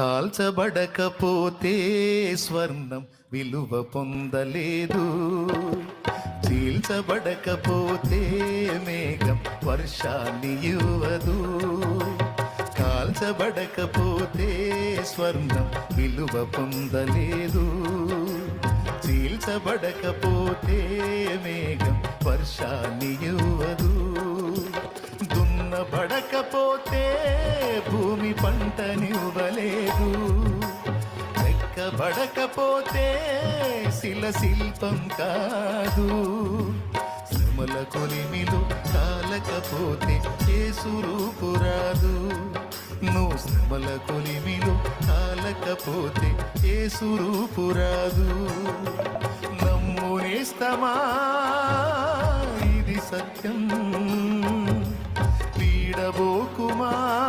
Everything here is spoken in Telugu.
కాల్చబడకపోతే స్వర్ణం విలువ పొందలేదు. చీల్చబడకపోతే మేఘం వర్షాన్ని ఇవ్వదు. కాల్చబడకపోతే స్వర్ణం విలువ పొందలేదు. చీల్చబడకపోతే మేఘం వర్షాన్ని ఇవ్వదు. దున్నబడకపోతే భూమి పంటనివ్వలేదు. లెక్కబడకపోతే శిల శిల్పం కాదు. శ్రమల కొలిమిలు కాలకపోతే సురూపు రాదు. నువ్వు శ్రమల కొలిమిలు కాలకపోతే సురూపు రాదు. నమ్మునేస్తమా ఇది సత్యం. పీడబోకుమా?